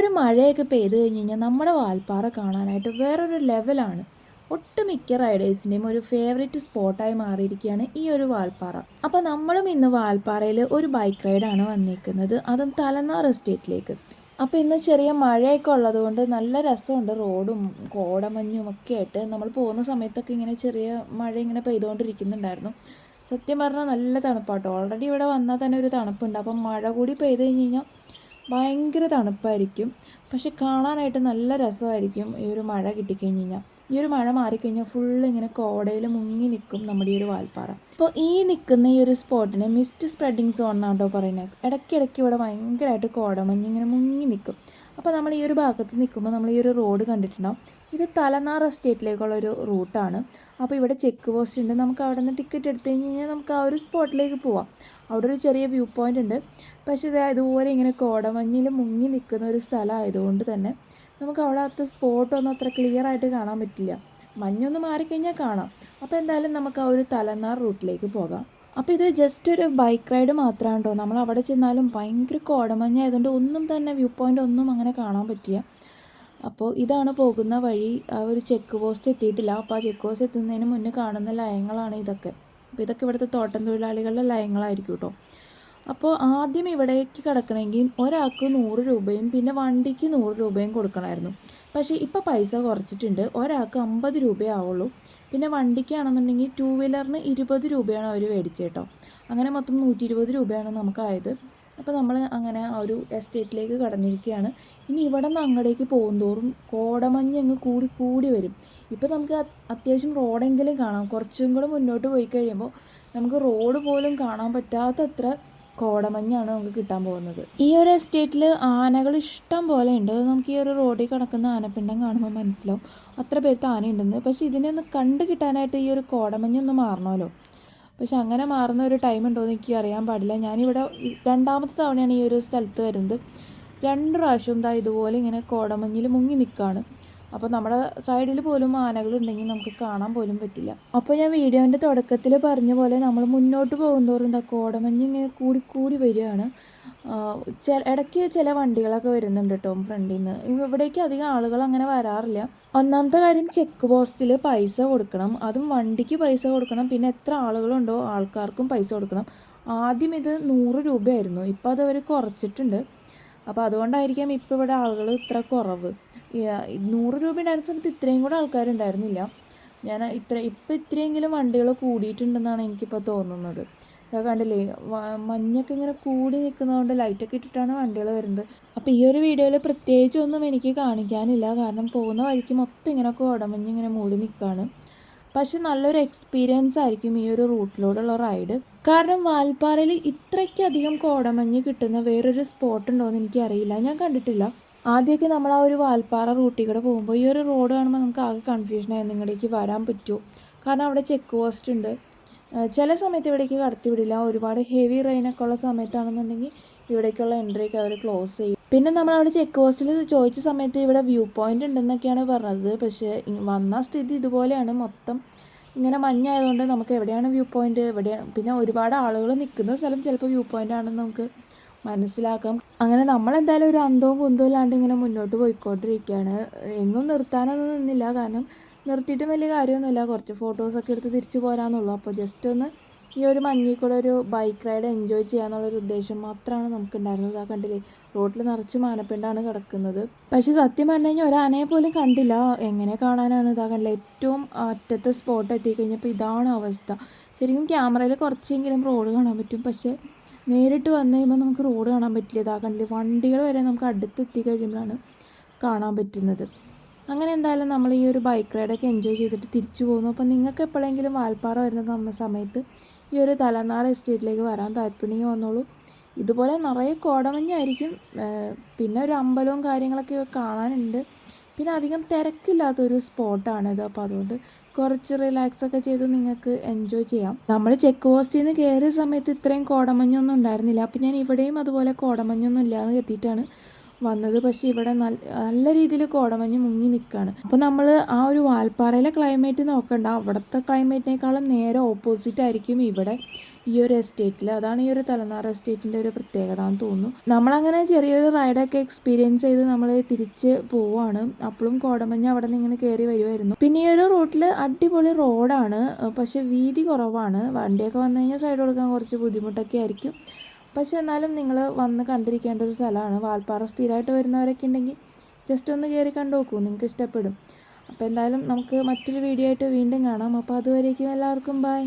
ഒരു മഴയൊക്കെ പെയ്ത് കഴിഞ്ഞ് കഴിഞ്ഞാൽ നമ്മുടെ വാൽപ്പാറ കാണാനായിട്ട് വേറൊരു ലെവലാണ്. ഒട്ടുമിക്ക റൈഡേഴ്സിന്റെയും ഒരു ഫേവറേറ്റ് സ്പോട്ടായി മാറിയിരിക്കുകയാണ് ഈ ഒരു വാൽപ്പാറ. അപ്പോൾ നമ്മളും ഇന്ന് വാൽപ്പാറയിൽ ഒരു ബൈക്ക് റൈഡാണ് വന്നിരിക്കുന്നത് അതും തലനാർ എസ്റ്റേറ്റിലേക്ക്. അപ്പോൾ ഇന്ന് ചെറിയ മഴയൊക്കെ ഉള്ളതുകൊണ്ട് നല്ല രസമുണ്ട്. റോഡും കോടമഞ്ഞും ഒക്കെ ആയിട്ട് നമ്മൾ പോകുന്ന സമയത്തൊക്കെ ഇങ്ങനെ ചെറിയ മഴ ഇങ്ങനെ പെയ്തുകൊണ്ടിരിക്കുന്നുണ്ടായിരുന്നു സത്യം പറഞ്ഞാൽ നല്ല തണുപ്പാട്ടോ. ഓൾറെഡി ഇവിടെ വന്നാൽ തന്നെ ഒരു തണുപ്പുണ്ട്. അപ്പം മഴ കൂടി പെയ്ത് കഴിഞ്ഞ് കഴിഞ്ഞാൽ ഭയങ്കര തണുപ്പായിരിക്കും. പക്ഷെ കാണാനായിട്ട് നല്ല രസമായിരിക്കും ഈ ഒരു മഴ കിട്ടിക്കഴിഞ്ഞ് കഴിഞ്ഞാൽ. ഈ ഒരു മഴ മാറിക്കഴിഞ്ഞാൽ ഫുള്ള് ഇങ്ങനെ കോടയിൽ മുങ്ങി നിൽക്കും നമ്മുടെ ഈ ഒരു വാൽപ്പാറ. അപ്പോൾ ഈ നിൽക്കുന്ന ഈ ഒരു സ്പോട്ടിന് മിസ്റ്റ് സ്പ്രെഡിങ് സോൺ എന്നാണ് കേട്ടോ പറയുന്നത്. ഇടയ്ക്കിടയ്ക്ക് ഇവിടെ ഭയങ്കരമായിട്ട് കോടമഞ്ഞ് ഇങ്ങനെ മുങ്ങി നിൽക്കും. അപ്പോൾ നമ്മൾ ഈ ഒരു ഭാഗത്ത് നിൽക്കുമ്പോൾ നമ്മൾ ഈ ഒരു റോഡ് കണ്ടിട്ടുണ്ടാവും. ഇത് തലനാർ എസ്റ്റേറ്റിലേക്കുള്ള ഒരു റൂട്ടാണ് അപ്പോൾ ഇവിടെ ചെക്ക് പോസ്റ്റ് ഉണ്ട്. നമുക്ക് അവിടെ നിന്ന് ടിക്കറ്റ് എടുത്തു കഴിഞ്ഞ് കഴിഞ്ഞാൽ നമുക്ക് ആ ഒരു സ്പോട്ടിലേക്ക് പോവാം. അവിടെ ഒരു ചെറിയ വ്യൂ പോയിന്റ് ഉണ്ട്. പക്ഷേ ഇത് ഇതുപോലെ ഇങ്ങനെ കോടമഞ്ഞിൽ മുങ്ങി നിൽക്കുന്ന ഒരു സ്ഥലമായതുകൊണ്ട് തന്നെ നമുക്ക് അവിടെ അത്ര സ്പോട്ടൊന്നും അത്ര ക്ലിയർ ആയിട്ട് കാണാൻ പറ്റില്ല. മഞ്ഞൊന്ന് മാറിക്കഴിഞ്ഞാൽ കാണാം. അപ്പോൾ എന്തായാലും നമുക്ക് ആ ഒരു തലനാർ റൂട്ടിലേക്ക് പോകാം. അപ്പോൾ ഇത് ജസ്റ്റ് ഒരു ബൈക്ക് റൈഡ് മാത്രമാണ് കേട്ടോ നമ്മൾ അവിടെ ചെന്നാലും ഭയങ്കര കോടമഞ്ഞായതുകൊണ്ട് ഒന്നും തന്നെ വ്യൂ പോയിന്റ് ഒന്നും അങ്ങനെ കാണാൻ പറ്റില്ല. അപ്പോൾ ഇതാണ് പോകുന്ന വഴി. ആ ഒരു ചെക്ക് പോസ്റ്റ് എത്തിയിട്ടില്ല. അപ്പോൾ ആ ചെക്ക് പോസ്റ്റ് എത്തുന്നതിന് മുന്നേ കാണുന്ന ലയങ്ങളാണ് ഇതൊക്കെ. അപ്പോൾ ഇതൊക്കെ ഇവിടുത്തെ തോട്ടം തൊഴിലാളികളുടെ ലയങ്ങളായിരിക്കും കേട്ടോ അപ്പോൾ ആദ്യം ഇവിടേക്ക് കിടക്കണമെങ്കിൽ ഒരാൾക്ക് നൂറ് രൂപയും പിന്നെ വണ്ടിക്ക് നൂറ് രൂപയും കൊടുക്കണമായിരുന്നു. പക്ഷേ ഇപ്പോൾ പൈസ കുറച്ചിട്ടുണ്ട്. ഒരാൾക്ക് അമ്പത് രൂപയേ ആവുള്ളൂ. പിന്നെ വണ്ടിക്കാണെന്നുണ്ടെങ്കിൽ ടൂ വീലറിന് ഇരുപത് രൂപയാണ് അവർ മേടിച്ചത് കേട്ടോ അങ്ങനെ മൊത്തം നൂറ്റി ഇരുപത് രൂപയാണ് നമുക്കായത്. അപ്പോൾ നമ്മൾ അങ്ങനെ ആ ഒരു എസ്റ്റേറ്റിലേക്ക് കടന്നിരിക്കുകയാണ് ഇനി ഇവിടെ നിന്ന് അങ്ങടേക്ക് പോകുന്തോറും കോടമഞ്ഞ് അങ്ങ് കൂടി കൂടി വരും. ഇപ്പോൾ നമുക്ക് അത്യാവശ്യം റോഡെങ്കിലും കാണാം. കുറച്ചും കൂടെ മുന്നോട്ട് പോയി കഴിയുമ്പോൾ നമുക്ക് റോഡ് പോലും കാണാൻ പറ്റാത്തത്ര കോടമഞ്ഞാണ് നമുക്ക് കിട്ടാൻ പോകുന്നത്. ഈ ഒരു എസ്റ്റേറ്റിൽ ആനകൾ ഇഷ്ടം പോലെ ഉണ്ട്. നമുക്ക് ഈ ഒരു റോഡിൽ കിടക്കുന്ന ആനപ്പിണ്ടം കാണുമ്പോൾ മനസ്സിലാവും. അത്ര പേർക്ക് ആനയുണ്ടെന്ന്. പക്ഷേ ഇതിനെ ഒന്ന് കണ്ടു കിട്ടാനായിട്ട് ഈ ഒരു കോടമഞ്ഞൊന്ന് മാറണമല്ലോ? പക്ഷെ അങ്ങനെ മാറുന്ന ഒരു ടൈം ഉണ്ടോ എന്ന് എനിക്ക് അറിയാൻ പാടില്ല. ഞാനിവിടെ രണ്ടാമത്തെ തവണയാണ് ഈ ഒരു സ്ഥലത്ത് വരുന്നത്. രണ്ട് പ്രാവശ്യം എന്താ ഇതുപോലെ ഇങ്ങനെ കോടമഞ്ഞിൽ മുങ്ങി നിൽക്കുകയാണ് അപ്പോൾ നമ്മുടെ സൈഡിൽ പോലും ആനകളുണ്ടെങ്കിൽ നമുക്ക് കാണാൻ പോലും പറ്റില്ല. അപ്പോൾ ഞാൻ വീഡിയോന്റെ തുടക്കത്തിൽ പറഞ്ഞ പോലെ നമ്മൾ മുന്നോട്ട് പോകുന്തോറും എന്താ കോടമഞ്ഞ് ഇങ്ങനെ കൂടി കൂടി വരികയാണ്. ഇടയ്ക്ക് ചില വണ്ടികളൊക്കെ വരുന്നുണ്ട് കേട്ടോ ഫ്രണ്ടിൽ നിന്ന് ഇവിടേക്ക് അധികം ആളുകൾ അങ്ങനെ വരാറില്ല. ഒന്നാമത്തെ കാര്യം ചെക്ക് പോസ്റ്റിൽ പൈസ കൊടുക്കണം. അതും വണ്ടിക്ക് പൈസ കൊടുക്കണം. പിന്നെ എത്ര ആളുകളുണ്ടോ ആൾക്കാർക്കും പൈസ കൊടുക്കണം. ആദ്യം ഇത് നൂറ് രൂപയായിരുന്നു. ഇപ്പോൾ അത് അവർ കുറച്ചിട്ടുണ്ട്. അപ്പോൾ അതുകൊണ്ടായിരിക്കാം ഇപ്പോൾ ഇവിടെ ആളുകൾ ഇത്ര കുറവ്. നൂറ് രൂപ ഉണ്ടായിരുന്ന സമയത്ത് ഇത്രയും കൂടെ ആൾക്കാരുണ്ടായിരുന്നില്ല. ഞാൻ ഇത്ര ഇപ്പം ഇത്രയെങ്കിലും വണ്ടികൾ കൂടിയിട്ടുണ്ടെന്നാണ് എനിക്കിപ്പോൾ തോന്നുന്നത്. കണ്ടില്ലേ മഞ്ഞൊക്കെ ഇങ്ങനെ കൂടി നിൽക്കുന്നതുകൊണ്ട് ലൈറ്റൊക്കെ ഇട്ടിട്ടാണ് വണ്ടികൾ വരുന്നത്. അപ്പോൾ ഈ ഒരു വീഡിയോയിൽ പ്രത്യേകിച്ചൊന്നും എനിക്ക് കാണിക്കാനില്ല. കാരണം പോകുന്ന വഴിക്ക് മൊത്തം ഇങ്ങനെ കോടമഞ്ഞ് ഇങ്ങനെ മൂടി നിൽക്കുകയാണ് പക്ഷെ നല്ലൊരു എക്സ്പീരിയൻസ് ആയിരിക്കും ഈ ഒരു റൂട്ടിലൂടെയുള്ള റൈഡ് കാരണം വാൽപ്പാറയിൽ ഇത്രയ്ക്കധികം കോടമഞ്ഞ് കിട്ടുന്ന വേറൊരു സ്പോട്ട് ഉണ്ടോ എന്ന് എനിക്കറിയില്ല. ഞാൻ കണ്ടിട്ടില്ല. ആദ്യമൊക്കെ നമ്മൾ ആ ഒരു വാൽപ്പാറ റൂട്ടിൽ കൂടെ പോകുമ്പോൾ ഈ ഒരു റോഡ് കാണുമ്പോൾ നമുക്ക് ആകെ കൺഫ്യൂഷനായി ഇങ്ങടേക്ക് വരാൻ പറ്റുമോ കാരണം അവിടെ ചെക്ക് പോസ്റ്റ് ഉണ്ട്. ചില സമയത്ത് ഇവിടേക്ക് കടത്തിവിടില്ല. ഒരുപാട് ഹെവി റെയിനൊക്കെ ഉള്ള സമയത്താണെന്നുണ്ടെങ്കിൽ ഇവിടേക്കുള്ള എൻട്രിയൊക്കെ അവർ ക്ലോസ് ചെയ്യും. പിന്നെ നമ്മൾ അവിടെ ചെക്ക് പോസ്റ്റിൽ ചോദിച്ച സമയത്ത് ഇവിടെ വ്യൂ പോയിന്റ് ഉണ്ടെന്നൊക്കെയാണ് പറഞ്ഞത്. പക്ഷേ വന്ന സ്ഥിതി ഇതുപോലെയാണ്. മൊത്തം ഇങ്ങനെ മഞ്ഞായതുകൊണ്ട് നമുക്ക് എവിടെയാണ് വ്യൂ പോയിന്റ് എവിടെയാണ് പിന്നെ ഒരുപാട് ആളുകൾ നിൽക്കുന്ന സ്ഥലം ചിലപ്പോൾ വ്യൂ പോയിന്റ് ആണെന്ന് നമുക്ക് മനസ്സിലാക്കാം. അങ്ങനെ നമ്മൾ എന്തായാലും ഒരു അന്തവും കുന്തവും ഇല്ലാണ്ട് ഇങ്ങനെ മുന്നോട്ട് പോയിക്കൊണ്ടിരിക്കുകയാണ് എങ്ങും നിർത്താനൊന്നും നിന്നില്ല. കാരണം നിർത്തിയിട്ടും വലിയ കാര്യമൊന്നുമില്ല. കുറച്ച് ഫോട്ടോസൊക്കെ എടുത്ത് തിരിച്ചു പോരാന്നുള്ളൂ. അപ്പോൾ ജസ്റ്റ് ഒന്ന് ഈ ഒരു മഞ്ഞിൽ കൂടെ ഒരു ബൈക്ക് റൈഡ് എൻജോയ് ചെയ്യാന്നുള്ളൊരു ഉദ്ദേശം മാത്രമാണ് നമുക്ക് ഉണ്ടായിരുന്നത് ആ കണ്ടില്ലേ? റോഡിൽ നിറച്ച് മാനപ്പിണ്ടാണ് കിടക്കുന്നത്. പക്ഷെ സത്യം പറഞ്ഞു കഴിഞ്ഞാൽ ഒരാനയെ പോലും കണ്ടില്ല. എങ്ങനെ കാണാനാണ് ഇതാ കണ്ടില്ല ഏറ്റവും അറ്റത്തെ സ്പോട്ട് എത്തിക്കഴിഞ്ഞപ്പോൾ ഇതാണ് അവസ്ഥ. ശരിക്കും ക്യാമറയിൽ കുറച്ചെങ്കിലും റോഡ് കാണാൻ പറ്റും. പക്ഷേ നേരിട്ട് വന്നു കഴിയുമ്പോൾ നമുക്ക് റോഡ് കാണാൻ പറ്റില്ല. ഇതാ കണ്ടില്ല വണ്ടികൾ വരെ നമുക്ക് അടുത്തെത്തി കഴിയുമ്പോഴാണ് കാണാൻ പറ്റുന്നത്. അങ്ങനെ എന്തായാലും നമ്മൾ ഈ ഒരു ബൈക്ക് റൈഡൊക്കെ എൻജോയ് ചെയ്തിട്ട് തിരിച്ചു പോകുന്നു. അപ്പോൾ നിങ്ങൾക്ക് എപ്പോഴെങ്കിലും വാൽപ്പാറ വരുന്ന സമയത്ത് ഈ ഒരു തലനാർ എസ്റ്റേറ്റിലേക്ക് വരാൻ താല്പര്യം വന്നോളൂ. ഇതുപോലെ നിറയെ കോടമഞ്ഞായിരിക്കും. പിന്നെ ഒരു അമ്പലവും കാര്യങ്ങളൊക്കെ കാണാനുണ്ട്. പിന്നെ അധികം തിരക്കില്ലാത്തൊരു സ്പോട്ടാണിത്. അപ്പോൾ അതുകൊണ്ട് കുറച്ച് റിലാക്സ് ഒക്കെ ചെയ്ത് നിങ്ങൾക്ക് എൻജോയ് ചെയ്യാം. നമ്മൾ ചെക്ക് പോസ്റ്റിൽ നിന്ന് കയറിയ സമയത്ത് ഇത്രയും കോടമഞ്ഞൊന്നും ഉണ്ടായിരുന്നില്ല. അപ്പോൾ ഞാൻ ഇവിടെയും അതുപോലെ കോടമഞ്ഞൊന്നും ഇല്ലാന്ന് കരുതിയിട്ടാണ് വന്നത്. പക്ഷേ ഇവിടെ നല്ല രീതിയിൽ കോടമഞ്ഞ് മുങ്ങി നിൽക്കുകയാണ് അപ്പോൾ നമ്മൾ ആ ഒരു വാൽപ്പാറയിലെ ക്ലൈമറ്റ് നോക്കണ്ട. അവിടുത്തെ ക്ലൈമറ്റിനേക്കാളും നേരെ ഓപ്പോസിറ്റ് ആയിരിക്കും ഇവിടെ ഈ ഒരു എസ്റ്റേറ്റിൽ അതാണ് ഈ ഒരു തലനാർ എസ്റ്റേറ്റിന്റെ ഒരു പ്രത്യേകത എന്ന് തോന്നുന്നു. നമ്മളങ്ങനെ ചെറിയൊരു റൈഡൊക്കെ എക്സ്പീരിയൻസ് ചെയ്ത് നമ്മൾ തിരിച്ച് പോവാണ്. അപ്പോഴും കോടമഞ്ഞ് അവിടെ നിന്ന് ഇങ്ങനെ കയറി വരുമായിരുന്നു പിന്നെ ഈ ഒരു റൂട്ടിൽ അടിപൊളി റോഡാണ് പക്ഷെ വീതി കുറവാണ്. വണ്ടിയൊക്കെ വന്നു കഴിഞ്ഞാൽ സൈഡ് കൊടുക്കാൻ കുറച്ച് ബുദ്ധിമുട്ടൊക്കെ ആയിരിക്കും. പക്ഷെ എന്നാലും നിങ്ങൾ വന്ന് കണ്ടിരിക്കേണ്ട ഒരു സ്ഥലമാണ്. വാൽപ്പാറ സ്ഥിരമായിട്ട് വരുന്നവരൊക്കെ ഉണ്ടെങ്കിൽ ജസ്റ്റ് ഒന്ന് കയറി കണ്ടു നോക്കൂ. നിങ്ങൾക്ക് ഇഷ്ടപ്പെടും. അപ്പോൾ എന്തായാലും നമുക്ക് മറ്റൊരു വീഡിയോ ആയിട്ട് വീണ്ടും കാണാം. അപ്പോൾ അതുവരേക്കും എല്ലാവർക്കും ബൈ